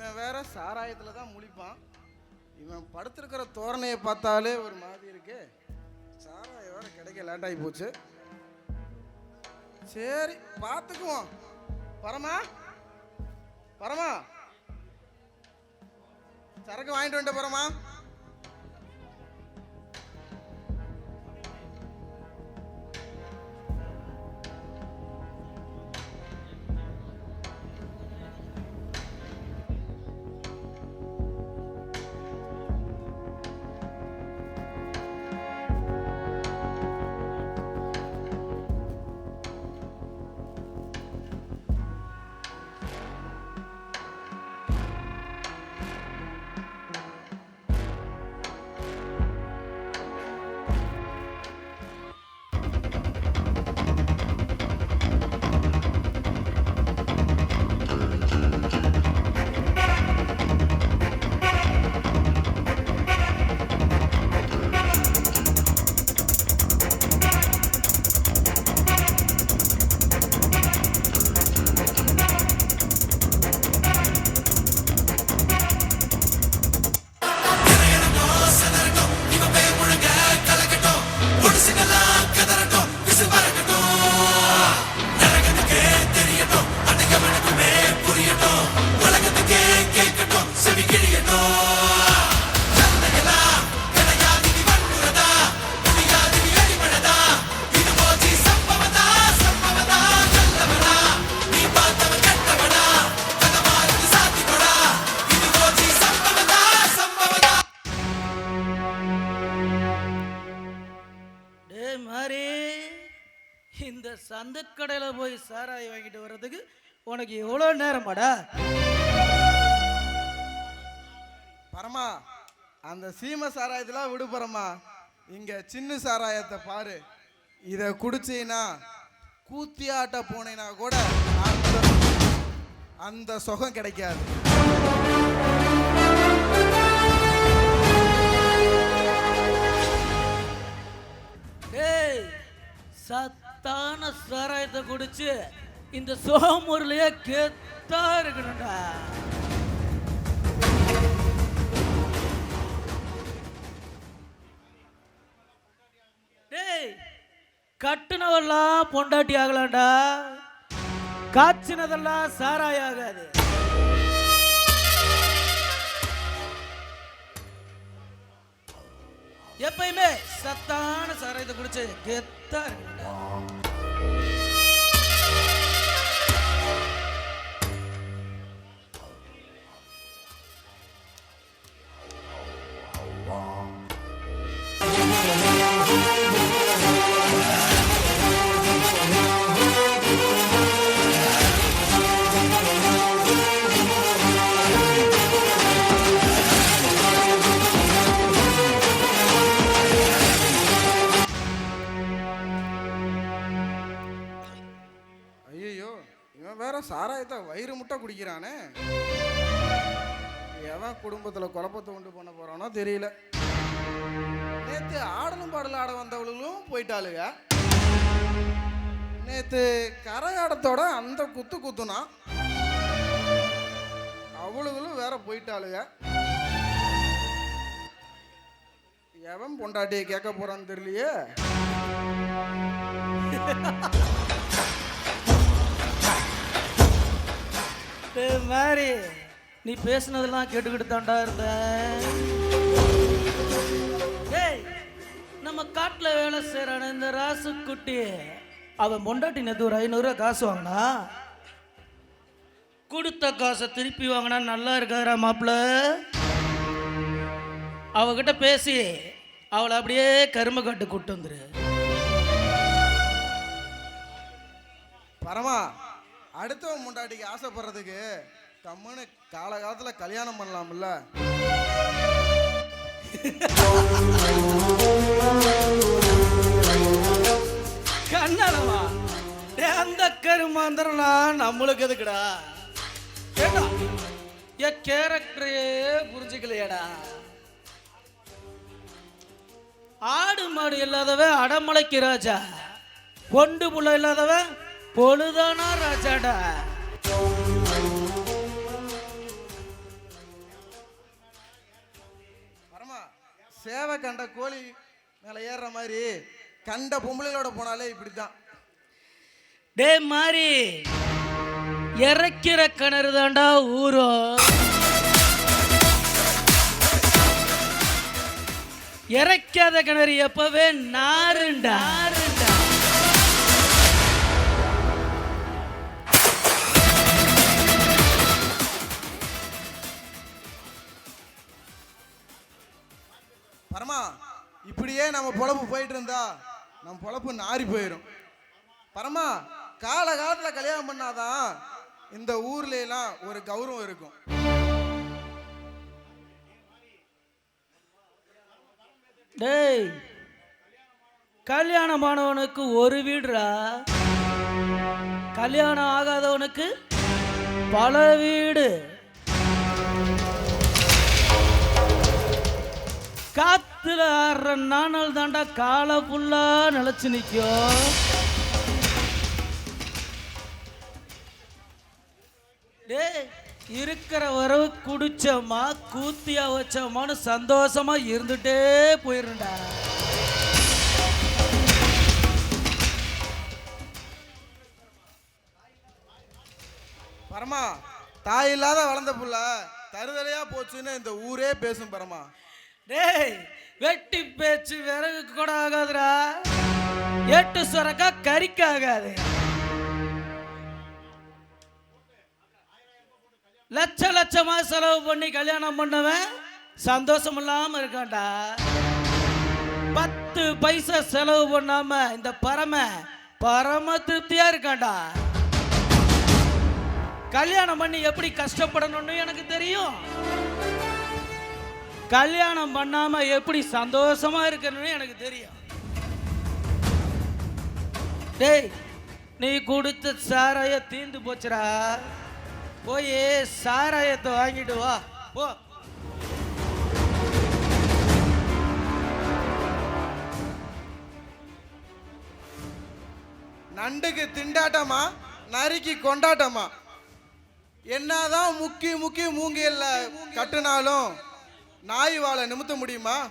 இவன் வேற சாராயத்தில் தான் முழிப்பான். இவன் படுத்திருக்கிற தோரணையை பார்த்தாலே ஒரு மாதிரி இருக்கு. சாராயம் வேற கிடைக்க லேட்டாகி போச்சு. சரி பார்த்துக்குவோம். பரமா? பரமா? சரக்கு வாங்கிட்டு வந்துட்ட பரமா அதே மாதிரி இந்த சந்தக்கடையில் போய் சாராய் வாங்கிட்டு வர்றதுக்கு உனக்கு எவ்வளோ நேரமாடா? பரமா அந்த சீம சாராயத்தெல்லாம் விடு இங்கே இங்க சின்ன சாராயத்தை பாரு. இதை குடிச்சீனா கூத்தி ஆட்ட போனேன்னா கூட அந்த அந்த சுகம் கிடைக்காது. சத்தான சாராயத்தை குடிச்சு இந்த சோமூர்லயே கெத்தா இருக்கணும்டா. டேய் கட்டுனவெல்லாம் பொண்டாட்டி ஆகலாம்டா. காய்ச்சினதெல்லாம் சாராய் ஆகாது. எப்பயுமே சத்தான சாராயத்தை குடிச்சு இவன் சாராயத்தை வயிறு முட்டை குடிக்கிறானே? எவன் குடும்பத்தில் குழப்பத்தை உண்டு பண்ண போறானோ தெரியல. நேத்து ஆடலும் பாடல் ஆட வந்தவளும் போயிட்டாளுங்க. நேத்து கரையாடத்தோட அந்த குத்து குத்துனா அவளுகளும் வேற போயிட்டாளுங்க. எவன் பொண்டாட்டியை கேட்க போறான்னு தெரியலையே? மாதிரி. நீ பேசுனதெல்லாம் கேட்டுக்கிட்டு தாண்டா டேய் நம்ம காட்டில் வேலை செய்கிறான இந்த ராசுக்குட்டி. அவன் பொண்டாட்டி நேற்று ஒரு ஐநூறுரூவா காசு வாங்கினா. கொடுத்த காசை திருப்பி வாங்கினா நல்லா இருக்காரா மாப்பிள்ள. அவகிட்ட பேசி அவளை அப்படியே கரும காட்டு கூட்டு வந்துரு. பரமா அடுத்தவன் முண்டாட்டிக்கு ஆசைப்படுறதுக்கு கம்முன்னு காலகாலத்தில் கல்யாணம் பண்ணலாம்ல. கண்ணனவா டேய், அந்த கருமாந்திரம்லாம் நம்மளுக்கு எதுக்குடா? ஏண்டா என் கேரக்டரே புரிஞ்சுக்கலையாடா. ஆடு மாடு இல்லாதவன் அடமலைக்கு ராஜா. கொண்டு புள்ள இல்லாதவன் பொழுதானா ராஜாடா? வரமா சேவை கண்ட கோழி மேலே ஏறுற மாதிரி கண்ட பொம்பளைகளோட போனாலே இப்படிதான் டே மாதிரி இறக்கிற கிணறு தாண்டா ஊரோ இறக்காத கிணறு எப்பவே நாருண்டா. இப்படியே நம்ம பொழப்பு போயிட்டு இருந்தா நம்ம பொழப்பு நாரி போயிடும் பரமா காலகாலத்தில் கல்யாணம் பண்ணாதான் இந்த ஊர்ல எல்லாம் ஒரு கௌரவம் இருக்கும். டேய் கல்யாணமானவனுக்கு ஒரு வீடுரா கல்யாணம் ஆகாதவனுக்கு பல வீடு. காத்து காத்துல ஆடுற நாணல் தாண்டா காலை ஃபுல்லா நிலச்சு நிற்கும் டேய் இருக்கிற வரவு குடிச்சோமா கூத்தியா வச்சோமான்னு சந்தோஷமா இருந்துட்டே போயிருண்டா. பரமா தாய் இல்லாத வளர்ந்த புள்ள தருதலையா போச்சுன்னு இந்த ஊரே பேசும் பரமா. டேய் வெட்டி பேச்சு விறகு கூட ஆகாதுடா. எட்டு சுரக்கா கறிக்கு ஆகாது. லட்ச லட்சமா செலவு பண்ணி கல்யாணம் பண்ணவன் சந்தோஷம் இல்லாம இருக்கான்டா. பத்து பைசா செலவு பண்ணாம இந்த பரம பரம திருப்தியா இருக்கான்டா. கல்யாணம் பண்ணி எப்படி கஷ்டப்படணும்னு எனக்கு தெரியும். கல்யாணம் பண்ணாம எப்படி சந்தோஷமா இருக்கணும்னு எனக்கு தெரியும். டேய் நீ கொடுத்த சாராய தீந்து போச்சுடா. போய் சாராயத்தை வாங்கிட்டு வா. போ. நண்டுக்கு திண்டாட்டமா நரிக்கு கொண்டாட்டமா? என்னதான் முக்கி முக்கி மூங்கில்ல கட்டுனாலும் நாய் வாழை நிமித்த முடியுமா?